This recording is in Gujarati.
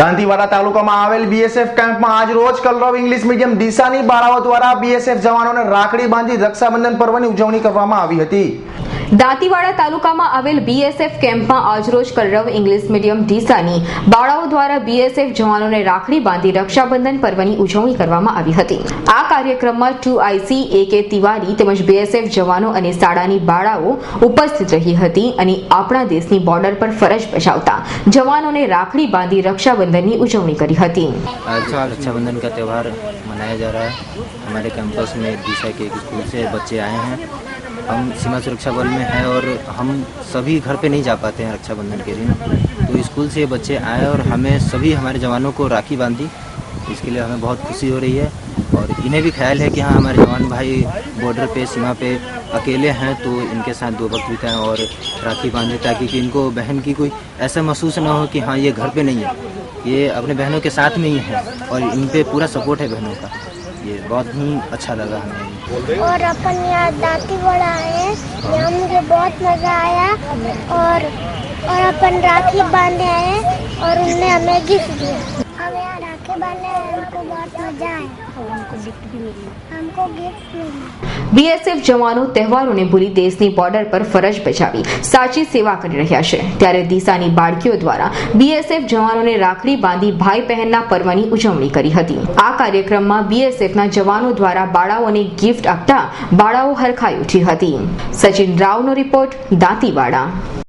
દાંતીવાડા તાલુકામાં આવેલ બીએસએફ કેમ્પમાં આજ રોજ કલરવ ઇંગ્લિશ મીડિયમ દિશાની બાળાઓ દ્વારા બીએસએફ જવાનોને રાખડી બાંધી રક્ષાબંધન પર્વની ઉજવણી કરવામાં આવી હતી. દાંતીવાડા તાલુકામાં આવેલ બીએસએફ કેમ્પમાં આજરોજ કલરવ ઇંગ્લિશ મીડિયમ ડીસાની બાળાઓ દ્વારા બીએસએફ જવાનોને રાખડી બાંધી રક્ષાબંધન પર્વની ઉજવણી કરવામાં આવી હતી આ કાર્યક્રમમાં ટુ આઈસી એ કે તિવારી તેમજ બીએસએફ જવાનો અને શાળાની બાળાઓ ઉપસ્થિત રહી હતી અને આપણા દેશની બોર્ડર પર ફરજ બજાવતા જવાનોને રાખડી બાંધી રક્ષાબંધનની ઉજવણી કરી હતી आज रक्षाबंधन का त्यौहार मनाया जा रहा है हमारे कैंपस में दिशा के एक स्कूल से बच्चे आए हैं हम सीमा सुरक्षा बल में हैं और हम सभी घर पे नहीं जा पाते हैं रक्षाबंधन के दिन। तो स्कूल से बच्चे आए और हमें सभी हमारे जवानों को राखी बांधी। इसके लिए हमें बहुत खुशी हो रही है और इन्हें भी ख्याल है कि हाँ हमारे जवान भाई बॉर्डर पे, सीमा पे अकेले हैं तो इनके साथ दो वक्त बिताएँ और राखी बांधे ताकि कि इनको बहन की कोई ऐसा महसूस ना हो कि हाँ ये घर पे नहीं है। ये अपने बहनों के साथ में ही है और इन पर पूरा सपोर्ट है बहनों का। ये बहुत ही अच्छा लगा हमें। और अपन यहाँ दाती बड़ा आए यहाँ मुझे बहुत मज़ा आया। और और अपन राखी बांधे आए और उनने हमें गिफ्ट दिया। हम यहाँ राखी बांधे आए हमको बहुत मज़ा आया हमको गिफ्ट भी मिली हमको गिफ्ट मिली બીએસએફ જવાનો તહેવારોને ભૂલી દેશની બોર્ડર પર ફરજ બજાવી સાચી સેવા કરી રહ્યા છે ત્યારે દિશાની બાળકીઓ દ્વારા બીએસએફ જવાનોને રાખડી બાંધી ભાઈ બહેનના પર્વની ઉજવણી કરી હતી આ કાર્યક્રમમાં બીએસએફના જવાનો દ્વારા બાળાઓને ગિફ્ટ આપતા બાળાઓ હરખાઈ ઉઠી હતી સચિન રાવનો રિપોર્ટ દાંતીવાડા